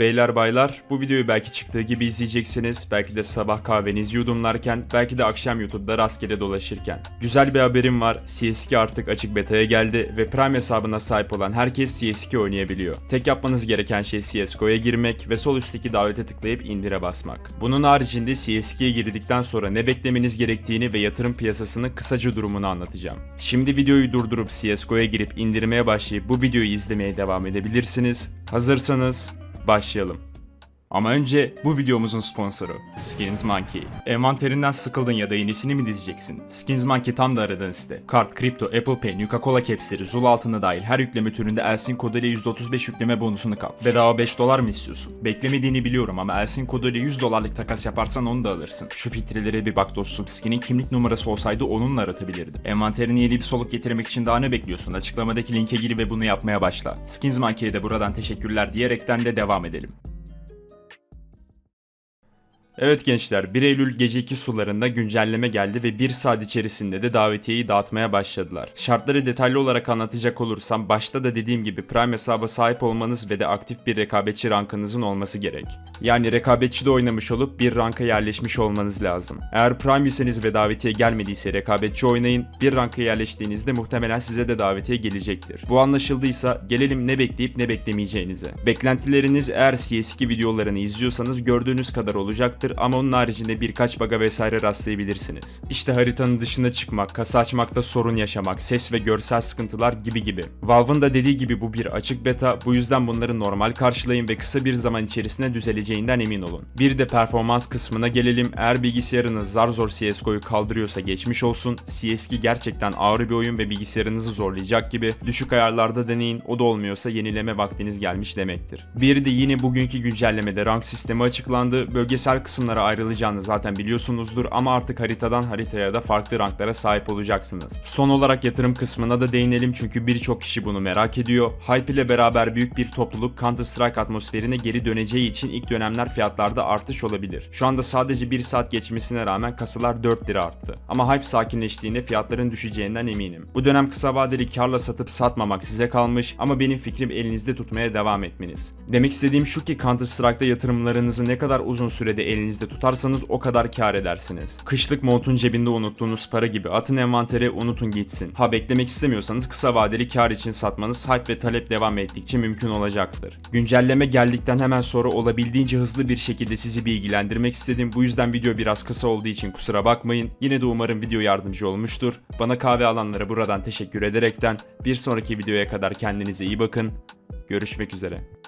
Beyler baylar bu videoyu belki çıktığı gibi izleyeceksiniz. Belki de sabah kahvenizi yudumlarken, belki de akşam YouTube'da rastgele dolaşırken. Güzel bir haberim var. CS2 artık açık beta'ya geldi ve Prime hesabına sahip olan herkes CS2 oynayabiliyor. Tek yapmanız gereken şey CSGO'ya girmek ve sol üstteki davete tıklayıp indire basmak. Bunun haricinde CS2'ye girdikten sonra ne beklemeniz gerektiğini ve yatırım piyasasının kısaca durumunu anlatacağım. Şimdi videoyu durdurup CSGO'ya girip indirmeye başlayıp bu videoyu izlemeye devam edebilirsiniz. Hazırsanız başlayalım. Ama önce bu videomuzun sponsoru Skins Monkey. Envanterinden sıkıldın ya da yenisini mi dizeceksin? Skins Monkey tam da aradığın site. Kart, kripto, Apple Pay, Nuka-Cola capsleri, Zul altına dahil her yükleme türünde Elsin koduyla %35 yükleme bonusunu kap. Bedava 5 dolar mı istiyorsun? Beklemediğini biliyorum ama Elsin koduyla 100 dolarlık takas yaparsan onu da alırsın. Şu filtrelere bir bak dostum. Skinin kimlik numarası olsaydı onunla aratabilirdi. Envanterini yeni bir soluk getirmek için daha ne bekliyorsun? Açıklamadaki linke gir ve bunu yapmaya başla. Skins Monkey'e de buradan teşekkürler diyerekten de devam edelim. Evet gençler 1 Eylül gece 2 sularında güncelleme geldi ve 1 saat içerisinde de davetiyeyi dağıtmaya başladılar. Şartları detaylı olarak anlatacak olursam başta da dediğim gibi Prime hesaba sahip olmanız ve de aktif bir rekabetçi rankınızın olması gerek. Yani rekabetçi de oynamış olup bir ranka yerleşmiş olmanız lazım. Eğer Prime iseniz ve davetiye gelmediyse rekabetçi oynayın. Bir ranka yerleştiğinizde muhtemelen size de davetiye gelecektir. Bu anlaşıldıysa gelelim ne bekleyip ne beklemeyeceğinize. Beklentileriniz eğer CS2 videolarını izliyorsanız gördüğünüz kadar olacaktır ama onun haricinde birkaç baga vesaire rastlayabilirsiniz. İşte haritanın dışına çıkmak, kasa açmakta sorun yaşamak, ses ve görsel sıkıntılar gibi gibi. Valve'ın da dediği gibi bu bir açık beta, bu yüzden bunları normal karşılayın ve kısa bir zaman içerisinde düzeleceğinden emin olun. Bir de performans kısmına gelelim. Eğer bilgisayarınız zar zor CSGO'yu kaldırıyorsa geçmiş olsun. CS2 gerçekten ağır bir oyun ve bilgisayarınızı zorlayacak gibi. Düşük ayarlarda deneyin, o da olmuyorsa yenileme vaktiniz gelmiş demektir. Bir de yine bugünkü güncellemede rank sistemi açıklandı. Bölgesel kısımlara ayrılacağını zaten biliyorsunuzdur ama artık haritadan haritaya da farklı ranklara sahip olacaksınız. Son olarak yatırım kısmına da değinelim çünkü birçok kişi bunu merak ediyor. Hype ile beraber büyük bir topluluk Counter Strike atmosferine geri döneceği için ilk dönemler fiyatlarda artış olabilir. Şu anda sadece 1 saat geçmesine rağmen kasalar 4 lira arttı. Ama hype sakinleştiğinde fiyatların düşeceğinden eminim. Bu dönem kısa vadeli karla satıp satmamak size kalmış ama benim fikrim elinizde tutmaya devam etmeniz. Demek istediğim şu ki Counter Strike'da yatırımlarınızı ne kadar uzun sürede elinizde tutarsanız o kadar kar edersiniz. Kışlık montun cebinde unuttuğunuz para gibi atın envantere unutun gitsin. Ha beklemek istemiyorsanız kısa vadeli kar için satmanız hype ve talep devam ettikçe mümkün olacaktır. Güncelleme geldikten hemen sonra olabildiğince hızlı bir şekilde sizi bilgilendirmek istedim. Bu yüzden video biraz kısa olduğu için kusura bakmayın. Yine de umarım video yardımcı olmuştur. Bana kahve alanlara buradan teşekkür ederekten bir sonraki videoya kadar kendinize iyi bakın. Görüşmek üzere.